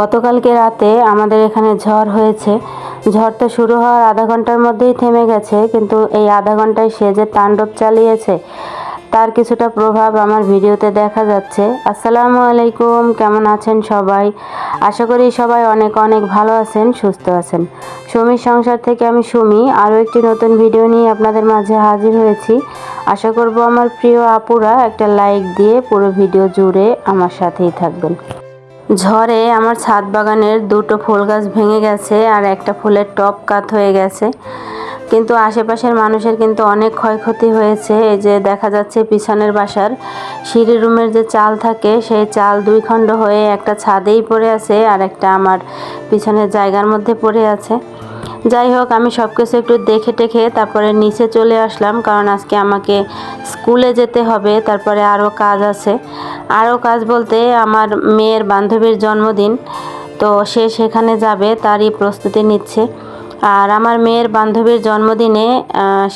গতকালকে রাতে আমাদের এখানে ঝড় হয়েছে। ঝড় তো শুরু হওয়ার আধা ঘণ্টার মধ্যেই থেমে গেছে, কিন্তু এই আধা ঘন্টায় সে যে তাণ্ডব চালিয়েছে, তার কিছুটা প্রভাব আমার ভিডিওতে দেখা যাচ্ছে। আসসালামু আলাইকুম, কেমন আছেন সবাই? আশা করি সবাই অনেক অনেক ভালো আছেন, সুস্থ আছেন। সুমির সংসার থেকে আমি সুমি, আরও একটি নতুন ভিডিও নিয়ে আপনাদের মাঝে হাজির হয়েছি। আশা করব আমার প্রিয় আপুরা একটা লাইক দিয়ে পুরো ভিডিও জুড়ে আমার সাথেই থাকবেন। ঝড়ে আমার ছাদ বাগানের দুটো ফুল গাছ ভেঙে গেছে আর একটা ফুলের টপ কাত হয়ে গেছে। কিন্তু আশেপাশের মানুষের কিন্তু অনেক ক্ষয়ক্ষতি হয়েছে। এই যে দেখা যাচ্ছে পিছনের বাসার সিঁড়ি রুমের যে চাল থাকে, সেই চাল দুই খণ্ড হয়ে একটা ছাদেই পড়ে আছে আর একটা আমার পিছনের জায়গার মধ্যে পড়ে আছে। যাই হোক, আমি সব কিছু একটু দেখে টেখে তারপরে নিচে চলে আসলাম, কারণ আজকে আমাকে স্কুলে যেতে হবে, তারপরে আরও কাজ আছে। আরও কাজ বলতে আমার মেয়ের বান্ধবীর জন্মদিন, তো সে সেখানে যাবে, তারই প্রস্তুতি নিচ্ছে। আর আমার মেয়ের বান্ধবীর জন্মদিনে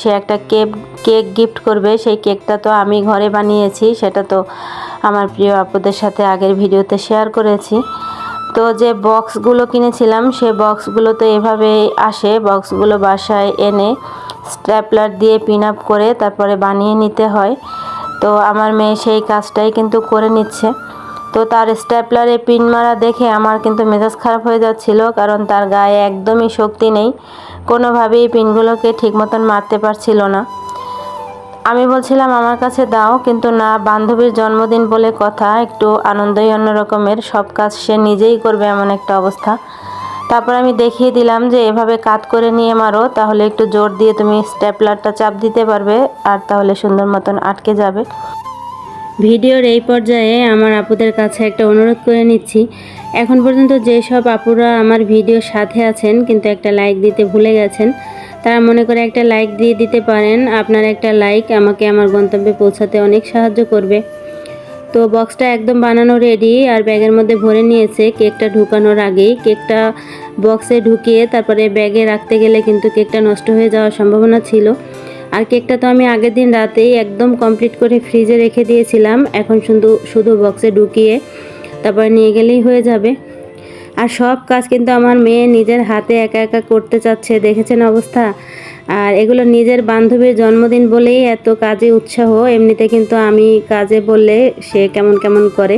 সে একটা কেক কেক গিফট করবে, সেই কেকটা তো আমি ঘরে বানিয়েছি, সেটা তো আমার প্রিয় আপুদের সাথে আগের ভিডিওতে শেয়ার করেছি। তো যে বক্সগুলো কিনেছিলাম, সে বক্সগুলো তো এভাবেই আসে। বক্সগুলো বাসায় এনে স্ট্র্যাপলার দিয়ে পিন আপ করে তারপরে বানিয়ে নিতে হয়। তো আমার মেয়ে সেই কাজটাই কিন্তু করে নিচ্ছে। তো তার স্ট্যাপলারে পিন মারা দেখে আমার কিন্তু মেজাজ খারাপ হয়ে যাচ্ছিল, কারণ তার গায়ে একদমই শক্তি নেই। কোনোভাবেই পিনগুলোকে ঠিক মতন মারতে পারছিল না। আমি বলছিলাম, আমার কাছে দাও। কিন্তু না, বান্ধবীর জন্মদিন বলে কথা, একটু আনন্দই অন্য রকমের। সব কাজ সে নিজেই করবে এমন একটা অবস্থা। তারপর আমি দেখিয়ে দিলাম যে, এভাবে কাত করে নিয়ে মারো, তাহলে একটু জোর দিয়ে তুমি স্টেপলারটা চাপ দিতে পারবে, আর তাহলে সুন্দর মতন আটকে যাবে। ভিডিওর এই পর্যায়ে আমার আপুদের কাছে একটা অনুরোধ করে নিচ্ছি। এখন পর্যন্ত যেসব আপুরা আমার ভিডিওর সাথে আছেন, কিন্তু একটা লাইক দিতে ভুলে গেছেন তারা মনে করে একটা লাইক দিয়ে দিতে পারেন। আপনার একটা লাইক আমাকে আমার গন্তব্যে পৌঁছাতে অনেক সাহায্য করবে। তো বক্সটা একদম বানানো রেডি আর ব্যাগের মধ্যে ভরে নিয়েছে। কেকটা ঢুকানোর আগেই কেকটা বক্সে ঢুকিয়ে তারপরে ব্যাগে রাখতে গেলে কিন্তু কেকটা নষ্ট হয়ে যাওয়ার সম্ভাবনা ছিল। আর কেকটা তো আমি আগের দিন রাতেই একদম কমপ্লিট করে ফ্রিজে রেখে দিয়েছিলাম। এখন শুধু শুধু বক্সে ঢুকিয়ে তারপরে নিয়ে গেলেই হয়ে যাবে। আর সব কাজ কিন্তু আমার মেয়ে নিজের হাতে একা একা করতে চাচ্ছে, দেখেছেন অবস্থা? আর এগুলো নিজের বান্ধবীর জন্মদিন বলেই এত কাজে উৎসাহ, এমনিতে কিন্তু আমি কাজে বললে সে কেমন কেমন করে।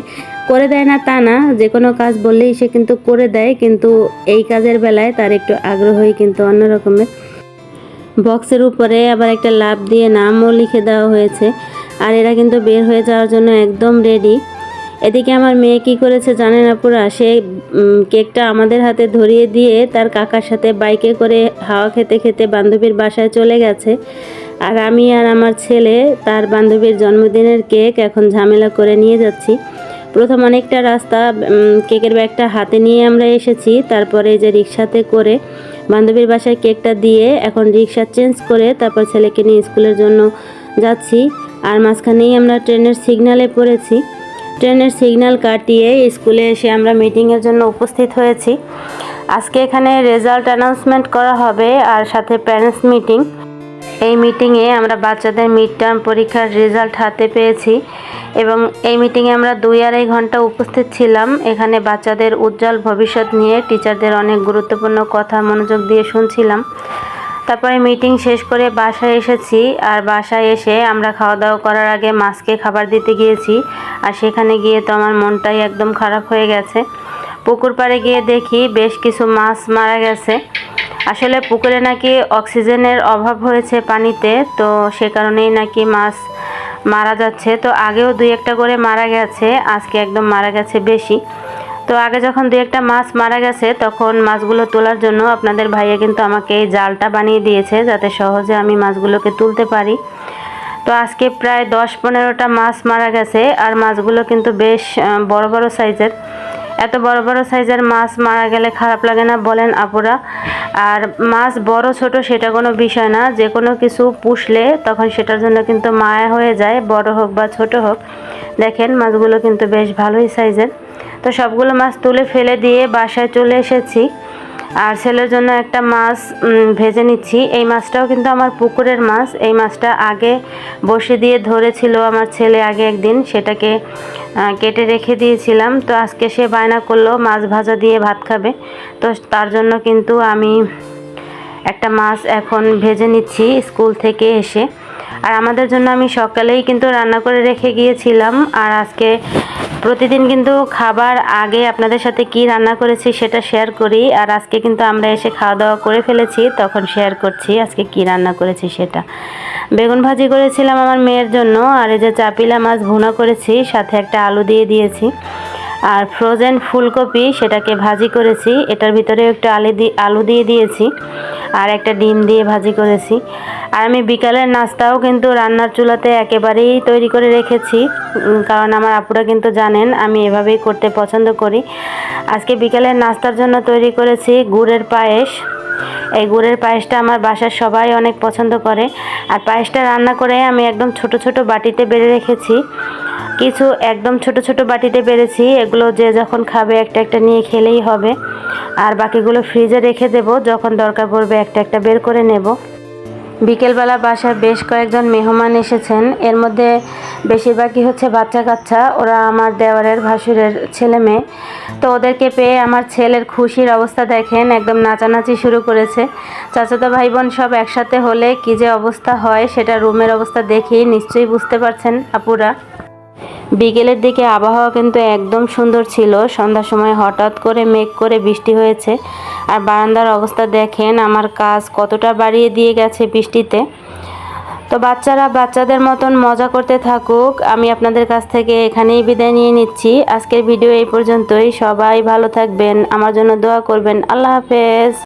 করে দেয় না তা না যে কোনো কাজ বললেই সে কিন্তু করে দেয়, কিন্তু এই কাজের বেলায় তার একটু আগ্রহই কিন্তু অন্য রকমের। বক্সের উপরে আবার একটা লাভ দিয়ে নামও লিখে দেওয়া হয়েছে, আর এরা কিন্তু বের হয়ে যাওয়ার জন্য একদম রেডি এদিকে আমার মেয়ে কি করেছে জানেন আপুরা সে কেকটা আমাদের হাতে ধরিয়ে দিয়ে তার কাকার সাথে বাইকে করে হাওয়া খেতে খেতে বান্ধবীর বাসায় চলে গেছে। আর আমি আর আমার ছেলে তার বান্ধবীর জন্মদিনের কেক এখন ঝামেলা করে নিয়ে যাচ্ছি। প্রথম অনেকটা রাস্তা কেকের ব্যাগটা হাতে নিয়ে আমরা এসেছি। তারপরে যে রিক্সাতে করে বান্ধবীর বাসায় কেকটা দিয়ে এখন রিক্সা চেঞ্জ করে তারপর ছেলেকে নিয়ে স্কুলের জন্য যাচ্ছি। আর মাঝখানেই আমরা ট্রেনের সিগনালে পড়েছি। ট্রেনের সিগন্যাল কাটিয়ে স্কুলে এসে আমরা মিটিংয়ের জন্য উপস্থিত হয়েছি। আজকে এখানে রেজাল্ট অ্যানাউন্সমেন্ট করা হবে আর সাথে প্যারেন্টস মিটিং। এই মিটিংয়ে আমরা বাচ্চাদের মিড টার্ম পরীক্ষার রেজাল্ট হাতে পেয়েছি এবং এই মিটিংয়ে আমরা দুই আড়াই ঘণ্টা উপস্থিত ছিলাম। এখানে বাচ্চাদের উজ্জ্বল ভবিষ্যৎ নিয়ে টিচারদের অনেক গুরুত্বপূর্ণ কথা মনোযোগ দিয়ে শুনছিলাম। তারপরে মিটিং শেষ করে বাসায় এসেছি আর বাসায় এসে আমরা খাওয়া দাওয়া করার আগে মাছকে খাবার দিতে গিয়েছি। আর সেখানে গিয়ে তো আমার মনটাই একদম খারাপ হয়ে গেছে। পুকুর পাড়ে গিয়ে দেখি বেশ কিছু মাছ মারা গেছে। আসলে পুকুরে নাকি অক্সিজেনের অভাব হয়েছে পানিতে, তো সে কারণেই নাকি মাছ মারা যাচ্ছে। তো আগেও দুই একটা করে মারা গেছে, আজকে একদম মারা গেছে বেশি। তো আগে যখন দু একটা মাছ মারা গেছে, তখন মাছগুলো তোলার জন্য আপনাদের ভাইয়া কিন্তু আমাকে এই জালটা বানিয়ে দিয়েছে যাতে সহজে আমি মাছগুলোকে তুলতে পারি। তো আজকে প্রায় দশ পনেরোটা মাছ মারা গেছে আর মাছগুলো কিন্তু বেশ বড় বড় সাইজের। এত বড় বড় সাইজের মাছ মারা গেলে খারাপ লাগে না বলেন আপুরা। আর মাছ বড় ছোট সেটা কোনো বিষয় না, যে কোনো কিছু পুষলে তখন সেটার জন্য কিন্তু মায়া হয়ে যায়, বড় হোক বা ছোট হোক। দেখেন মাছগুলো কিন্তু বেশ ভালোই সাইজের। তো সবগুলো মাছ তুলে ফেলে দিয়ে বাসায় চলে এসেছি। আর ছেলের জন্য একটা মাছ ভেজে নিচ্ছি। এই মাছটাও কিন্তু আমার পুকুরের মাছ। এই মাছটা আগে বসে দিয়ে ধরেছিল আমার ছেলে আগে একদিন। সেটাকে কেটে রেখে দিয়েছিলাম। তো আজকে সে বায়না করল, মাছ ভাজা দিয়ে ভাত খাবে। তো তার জন্য কিন্তু আমি একটা মাছ এখন ভেজে নিচ্ছি স্কুল থেকে এসে। আর আমাদের জন্য আমি সকালেই কিন্তু রান্না করে রেখে গিয়েছিলাম। আর আজকে প্রতিদিন কিন্তু খাবার আগে আপনাদের সাথে কি রান্না করেছি সেটা শেয়ার করি। আর আজকে কিন্তু আমরা এসে খাওয়া দাওয়া করে ফেলেছি, তখন শেয়ার করছি আজকে কি রান্না করেছি সেটা। বেগুন ভাজি করেছিলাম আমার মেয়ের জন্য, আর এই যে চাপিলা মাছ ভুনা করেছি, সাথে একটা আলু দিয়ে দিয়েছি। আর ফ্রোজেন ফুলকপি সেটাকে ভাজি করেছি। এটার ভিতরে একটু আলু দিয়ে আলু দিয়ে দিয়েছি আর একটা ডিম দিয়ে ভাজি করেছি। আর আমি বিকালের নাস্তাও কিন্তু রান্নার চুলাতে একেবারেই তৈরি করে রেখেছি। কারণ আমার আপুরা কিন্তু জানেন, আমি এভাবেই করতে পছন্দ করি। আজকে বিকালের নাস্তার জন্য তৈরি করেছি গুড়ের পায়েস। এই গুড়ের পায়েসটা আমার বাসার সবাই অনেক পছন্দ করে। আর পায়েসটা রান্না করে আমি একদম ছোট ছোট বাটিতে বেড়ে রেখেছি। কিছু একদম ছোট ছোট বাটিতে পেরেছি। এগুলো যে যখন খাবে একটা একটা নিয়ে খেলেই হবে। আর বাকিগুলো ফ্রিজে রেখে দেব, যখন দরকার পড়বে একটা একটা বের করে নেব। বিকেলবেলা বাসায় বেশ কয়েকজন মেহমান এসেছেন। এর মধ্যে বেশিরভাগই হচ্ছে বাচ্চা কাচ্চা। ওরা আমার দেওয়ারের ভাসুরের ছেলে মেয়ে। তো ওদেরকে পেয়ে আমার ছেলের খুশির অবস্থা দেখেন, একদম নাচানাচি শুরু করেছে। চাচাতো ভাই বোন সব একসাথে হলে কী যে অবস্থা হয়, সেটা রুমের অবস্থা দেখেই নিশ্চয়ই বুঝতে পারছেন আপুরা। বিকেলের দিকে আবহাওয়া কিন্তু একদম সুন্দর ছিল। সন্ধ্যার সময় হঠাৎ করে মেঘ করে বৃষ্টি হয়েছে। আর বারান্দার অবস্থা দেখেন, আমার কাজ কতটা বাড়িয়ে দিয়ে গেছে বৃষ্টিতে। তো বাচ্চারা বাচ্চাদের মতন মজা করতে থাকুক। আমি আপনাদের কাছ থেকে এখানেই বিদায় নিয়ে নিচ্ছি। আজকের ভিডিও এই পর্যন্তই। সবাই ভালো থাকবেন। আমার জন্য দোয়া করবেন। আল্লাহ হাফেজ।